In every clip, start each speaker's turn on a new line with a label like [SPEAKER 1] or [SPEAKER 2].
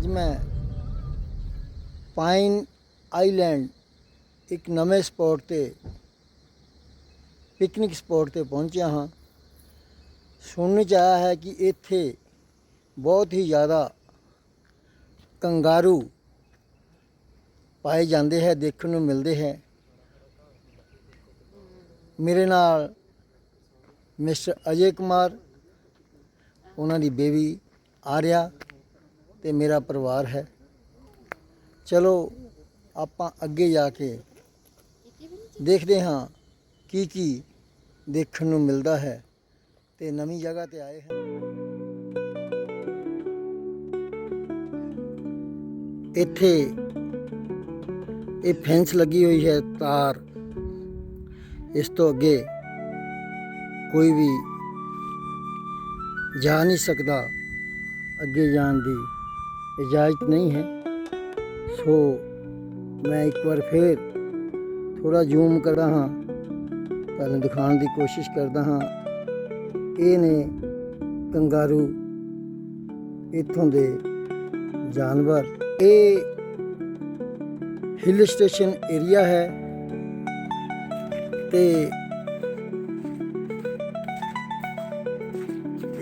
[SPEAKER 1] ਅੱਜ ਮੈਂ pine island ਇੱਕ ਨਵੇਂ ਸਪੌਟ ਤੇ, ਪਿਕਨਿਕ ਸਪੌਟ ਤੇ ਪਹੁੰਚਿਆ ਹਾਂ। ਸੁਣਨ ਚ ਆਇਆ ਹੈ ਕਿ ਇੱਥੇ ਬਹੁਤ ਹੀ ਜ਼ਿਆਦਾ ਕੰਗਾਰੂ ਪਾਏ ਜਾਂਦੇ ਹੈ, ਦੇਖਣ ਨੂੰ ਮਿਲਦੇ ਹੈ। ਮੇਰੇ ਨਾਲ ਮਿਸਟਰ ਅਜੇ ਕੁਮਾਰ, ਉਹਨਾਂ ਦੀ ਬੇਬੀ ਆਰਿਆ ਤੇ ਮੇਰਾ ਪਰਿਵਾਰ ਹੈ। ਚਲੋ, ਆਪਾਂ ਅੱਗੇ ਜਾ ਕੇ ਦੇਖਦੇ ਹਾਂ ਕੀ ਕੀ ਦੇਖਣ ਨੂੰ ਮਿਲਦਾ ਹੈ ਤੇ ਨਵੀਂ ਜਗ੍ਹਾ ਤੇ ਆਏ ਹਾਂ। ਇੱਥੇ ਇਹ ਫੈਂਸ ਲੱਗੀ ਹੋਈ ਹੈ ਤਾਰ। ਇਸ ਤੋਂ ਅੱਗੇ ਕੋਈ ਵੀ ਜਾ ਨਹੀਂ ਸਕਦਾ ਅੱਗੇ ਜਾਣ ਦੀ। ਇਜਾਜ਼ਤ ਨਹੀਂ ਹੈ ਸੋ ਮੈਂ ਇੱਕ ਵਾਰ ਫੇਰ ਥੋੜਾ ਜ਼ੂਮ ਕਰਦਾ ਹਾਂ ਤੁਹਾਨੂੰ ਦਿਖਾਉਣ ਦੀ ਕੋਸ਼ਿਸ਼ ਕਰਦਾ ਹਾਂ ਇਹ ਨੇ ਕੰਗਾਰੂ ਇੱਥੋਂ ਦੇ ਜਾਨਵਰ ਇਹ ਹਿਲ ਸਟੇਸ਼ਨ ਏਰੀਆ ਹੈ ਤੇ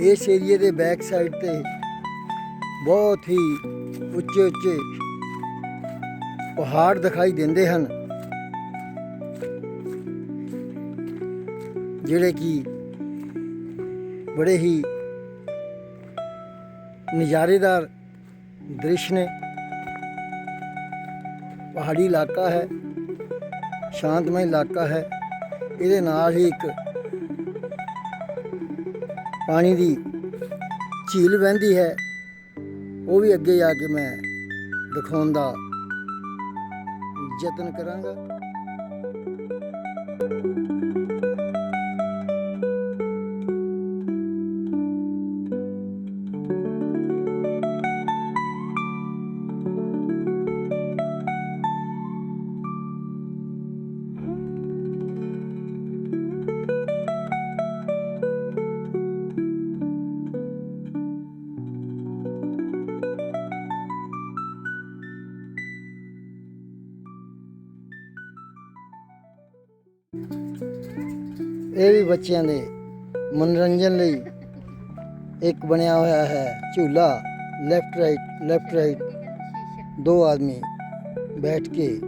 [SPEAKER 1] ਇਸ ਏਰੀਏ ਦੇ ਬੈਕ ਸਾਈਡ ਤੇ ਬਹੁਤ ਹੀ ਉੱਚੇ ਉੱਚੇ ਪਹਾੜ ਦਿਖਾਈ ਦਿੰਦੇ ਹਨ। ਜਿਹੜੇ ਕਿ ਬੜੇ ਹੀ ਨਜ਼ਾਰੇਦਾਰ ਦ੍ਰਿਸ਼ ਨੇ। ਪਹਾੜੀ ਇਲਾਕਾ ਹੈ, ਸ਼ਾਂਤਮਈ ਇਲਾਕਾ ਹੈ। ਇਹਦੇ ਨਾਲ ਹੀ ਇੱਕ ਪਾਣੀ ਦੀ ਝੀਲ ਵਹਿੰਦੀ ਹੈ। ਉਹ ਵੀ ਅੱਗੇ ਜਾ ਕੇ ਮੈਂ ਦਿਖਾਉਣ ਦਾ ਯਤਨ ਕਰਾਂਗਾ। ਇਹ ਵੀ ਬੱਚਿਆਂ ਦੇ ਮਨੋਰੰਜਨ ਲਈ ਇੱਕ ਬਣਿਆ ਹੋਇਆ ਹੈ ਝੂਲਾ। ਲੈਫਟ ਰਾਈਟ ਲੈਫਟ ਰਾਈਟ ਦੋ ਆਦਮੀ ਬੈਠ ਕੇ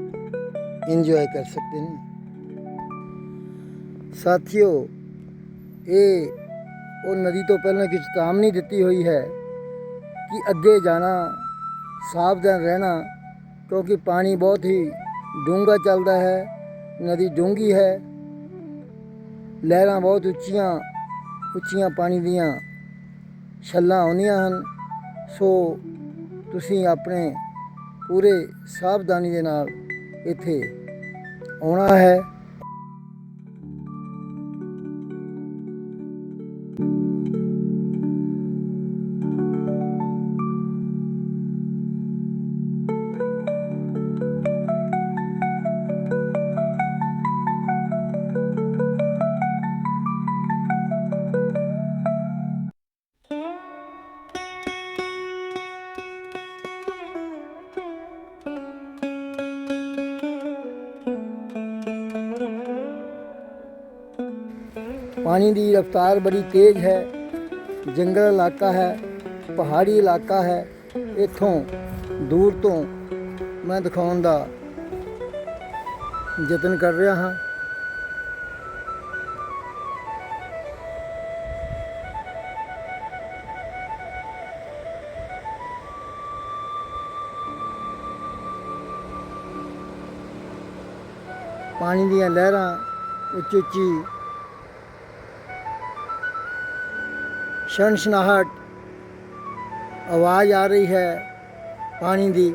[SPEAKER 1] ਇੰਜੋਏ ਕਰ ਸਕਦੇ ਨੇ। ਸਾਥੀਓ, ਇਹ ਉਹ ਨਦੀ ਤੋਂ ਪਹਿਲਾਂ ਕਿ ਚੇਤਾਵਨੀ ਦਿੱਤੀ ਹੋਈ ਹੈ ਕਿ ਅੱਗੇ ਜਾਣਾ, ਸਾਵਧਾਨ ਰਹਿਣਾ, ਕਿਉਂਕਿ ਪਾਣੀ ਬਹੁਤ ਹੀ ਡੂੰਘਾ ਚੱਲਦਾ ਹੈ, ਨਦੀ ਡੂੰਗੀ ਹੈ। ਲਹਿਰਾਂ ਬਹੁਤ ਉੱਚੀਆਂ ਉੱਚੀਆਂ ਪਾਣੀ ਦੀਆਂ ਛੱਲਾਂ ਆਉਂਦੀਆਂ ਹਨ। ਸੋ ਤੁਸੀਂ ਆਪਣੇ ਪੂਰੇ ਸਾਵਧਾਨੀ ਦੇ ਨਾਲ ਇੱਥੇ ਆਉਣਾ ਹੈ। ਪਾਣੀ ਦੀ ਰਫ਼ਤਾਰ ਬੜੀ ਤੇਜ਼ ਹੈ। ਜੰਗਲ ਇਲਾਕਾ ਹੈ, ਪਹਾੜੀ ਇਲਾਕਾ ਹੈ। ਇੱਥੋਂ ਦੂਰ ਤੋਂ ਮੈਂ ਦਿਖਾਉਣ ਦਾ ਯਤਨ ਕਰ ਰਿਹਾ ਹਾਂ। ਪਾਣੀ ਦੀਆਂ ਲਹਿਰਾਂ ਉੱਚੀ ਉੱਚੀ ਸ਼ਨਸ਼ਨਾਹਟ ਆਵਾਜ਼ ਆ ਰਹੀ ਹੈ ਪਾਣੀ ਦੀ।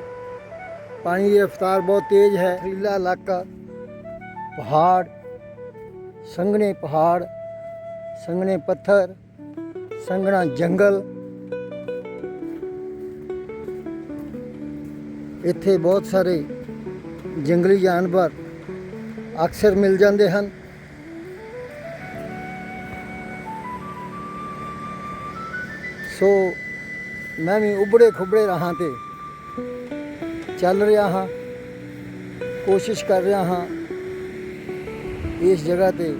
[SPEAKER 1] ਪਾਣੀ ਦੀ ਰਫ਼ਤਾਰ ਬਹੁਤ ਤੇਜ਼ ਹੈ। ਨੀਲਾ ਇਲਾਕਾ, ਪਹਾੜ, ਸੰਘਣੇ ਪਹਾੜ, ਸੰਘਣੇ ਪੱਥਰ, ਸੰਘਣਾ ਜੰਗਲ। ਇੱਥੇ ਬਹੁਤ ਸਾਰੇ ਜੰਗਲੀ ਜਾਨਵਰ ਅਕਸਰ ਮਿਲ ਜਾਂਦੇ ਹਨ। ਸੋ ਮੈਂ ਵੀ ਉਬੜੇ ਖੁਬੜੇ ਰਾਹਾਂ ਤੇ ਚੱਲ ਰਿਹਾ ਹਾਂ, ਕੋਸ਼ਿਸ਼ ਕਰ ਰਿਹਾ ਹਾਂ ਇਸ ਜਗ੍ਹਾ ਤੇ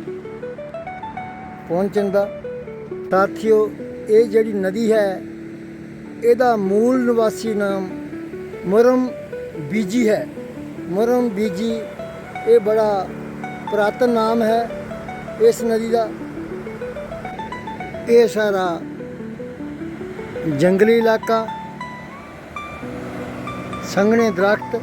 [SPEAKER 1] ਪਹੁੰਚਣ ਦਾ। ਸਾਥੀਓ, ਇਹ ਜਿਹੜੀ ਨਦੀ ਹੈ, ਇਹਦਾ ਮੂਲ ਨਿਵਾਸੀ ਨਾਮ ਮੁਰਮ ਬੀਜੀ ਹੈ। ਮੁਰਮ ਬੀਜੀ, ਇਹ ਬੜਾ ਪੁਰਾਤਨ ਨਾਮ ਹੈ ਇਸ ਨਦੀ ਦਾ। ਇਹ ਸਾਰਾ ਜੰਗਲੀ ਇਲਾਕਾ ਸੰਘਣੇ ਦਰਖਤ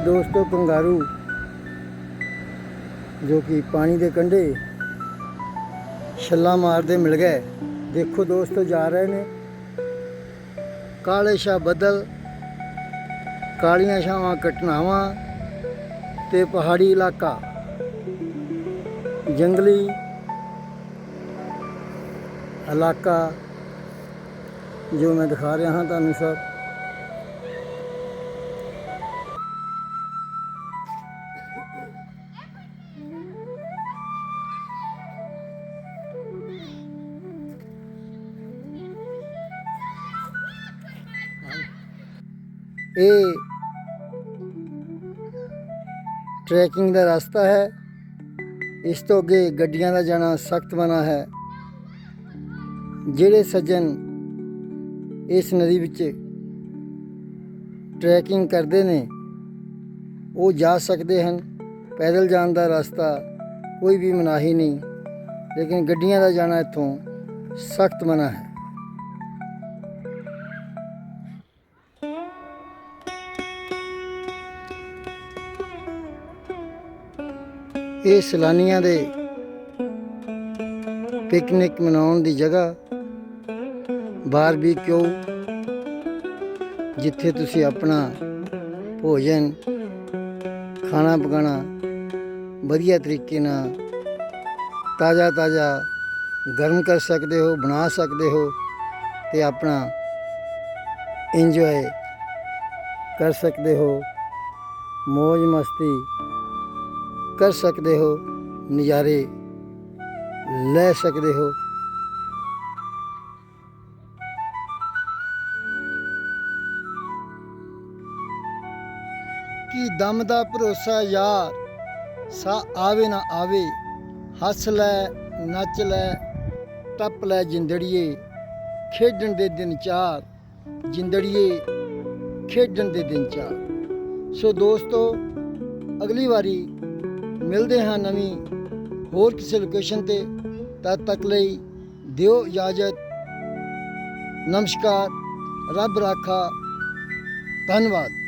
[SPEAKER 1] ਇਹ ਦੋਸਤੋ ਕੰਗਾਰੂ, ਜੋ ਕਿ ਪਾਣੀ ਦੇ ਕੰਢੇ ਛੱਲਾ ਮਾਰਦੇ ਮਿਲ ਗਏ। ਦੇਖੋ ਦੋਸਤੋ, ਜਾ ਰਹੇ ਨੇ। ਕਾਲੇ ਸ਼ਾ ਬੱਦਲ, ਕਾਲੀਆਂ ਛਾਵਾਂ ਘਟਨਾਵਾਂ ਤੇ ਪਹਾੜੀ ਇਲਾਕਾ। ਜੰਗਲੀ ਇਲਾਕਾ, ਜੋ ਮੈਂ ਦਿਖਾ ਰਿਹਾ ਹਾਂ ਤੁਹਾਨੂੰ ਸਭ ਇਹ ਟਰੈਕਿੰਗ ਦਾ ਰਸਤਾ ਹੈ। ਇਸ ਤੋਂ ਅੱਗੇ ਗੱਡੀਆਂ ਦਾ ਜਾਣਾ ਸਖਤ ਮਨਾ ਹੈ। ਜਿਹੜੇ ਸੱਜਣ ਇਸ ਨਦੀ ਵਿੱਚ ਟਰੈਕਿੰਗ ਕਰਦੇ ਨੇ, ਉਹ ਜਾ ਸਕਦੇ ਹਨ। ਪੈਦਲ ਜਾਣ ਦਾ ਰਸਤਾ ਕੋਈ ਵੀ ਮਨਾਹੀ ਨਹੀਂ, ਲੇਕਿਨ ਗੱਡੀਆਂ ਦਾ ਜਾਣਾ ਇੱਥੋਂ ਸਖਤ ਮਨਾ ਹੈ। ਇਹ ਸੈਲਾਨੀਆਂ ਦੇ ਪਿਕਨਿਕ ਮਨਾਉਣ ਦੀ ਜਗ੍ਹਾ ਬਾਰਬੀਕਿਊ, ਜਿੱਥੇ ਤੁਸੀਂ ਆਪਣਾ ਭੋਜਨ, ਖਾਣਾ ਪਕਾਣਾ ਵਧੀਆ ਤਰੀਕੇ ਨਾਲ ਤਾਜ਼ਾ ਤਾਜ਼ਾ ਗਰਮ ਕਰ ਸਕਦੇ ਹੋ, ਬਣਾ ਸਕਦੇ ਹੋ ਤੇ ਆਪਣਾ ਇੰਜੋਏ ਕਰ ਸਕਦੇ ਹੋ। ਮौज ਮਸਤੀ ਕਰ ਸਕਦੇ ਹੋ, ਨਜ਼ਾਰੇ ਲੈ ਸਕਦੇ ਹੋ। ਕੀ ਦਮ ਦਾ ਭਰੋਸਾ ਯਾਰ, ਸਾ ਆਵੇ ਨਾ ਆਵੇ, ਹੱਸ ਲੈ, ਨੱਚ ਲੈ, ਟੱਪ ਲੈ ਜਿੰਦੜੀਏ, ਖੇਡਣ ਦੇ ਦਿਨ ਚਾਰ, ਜਿੰਦੜੀਏ, ਖੇਡਣ ਦੇ ਦਿਨ ਚਾਰ। ਸੋ ਦੋਸਤੋ, ਅਗਲੀ ਵਾਰੀ ਮਿਲਦੇ ਹਾਂ ਨਵੀਂ ਹੋਰ ਕਿਸੇ ਲੋਕੇਸ਼ਨ ਤੇ। ਤਦ ਤੱਕ ਲਈ ਦਿਓ ਇਜਾਜ਼ਤ। ਨਮਸਕਾਰ। ਰੱਬ ਰਾਖਾ। ਧੰਨਵਾਦ।